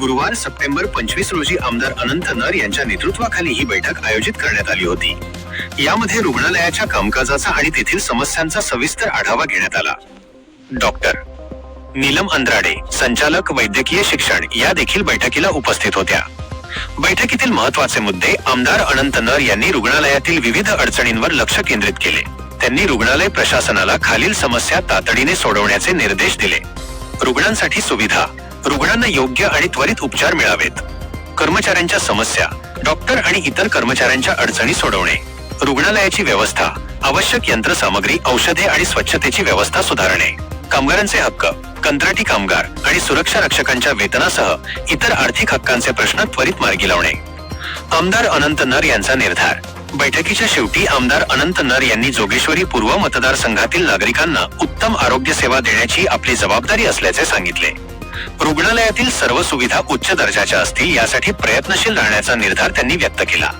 गुरुवार सप्टेंबर पंचवीस रोजी आमदार अनंत नर यांच्या नेतृत्वाखाली ही बैठक आयोजित करण्यात आली होती. यामध्ये रुग्णालयाच्या कामकाजाचा आणि तेथील समस्यांचा सविस्तर आढावा घेण्यात आला. डॉक्टर नीलम अंद्राडे संचालक वैद्यकीय शिक्षण या देखील बैठकीला उपस्थित होत्या. बैठकीतील महत्त्वाचे मुद्दे आमदार अनंत नर यांनी रुग्णालयातील विविध अडचणींवर लक्ष केंद्रित केले. त्यांनी रुग्णालय प्रशासनाला खालील समस्या तातडीने सोडवण्याचे निर्देश दिले. रुग्णांसाठी सुविधा रुग्णांना योग्य आणि त्वरित उपचार मिळावेत. कर्मचाऱ्यांच्या समस्या डॉक्टर आणि इतर कर्मचाऱ्यांच्या अडचणी सोडवणे रुग्णालयाची व्यवस्था आवश्यक यंत्रसामग्री औषधे आणि स्वच्छतेची व्यवस्था सुधारणे कामगारांचे हक्क कंत्राटी कामगार आणि सुरक्षा रक्षकांच्या वेतनासह इतर आर्थिक हक्कांचे प्रश्न त्वरित मार्गी लावणे. आमदार अनंत नर यांचा निर्धार. बैठकीच्या शेवटी आमदार अनंत नर यांनी जोगेश्वरी पूर्व मतदारसंघातील नागरिकांना उत्तम आरोग्य सेवा देण्याची आपली जबाबदारी असल्याचे सांगितले. रुग्णालयातील सर्व सुविधा उच्च दर्जाच्या असतील यासाठी प्रयत्नशील राहण्याचा निर्धार त्यांनी व्यक्त केला.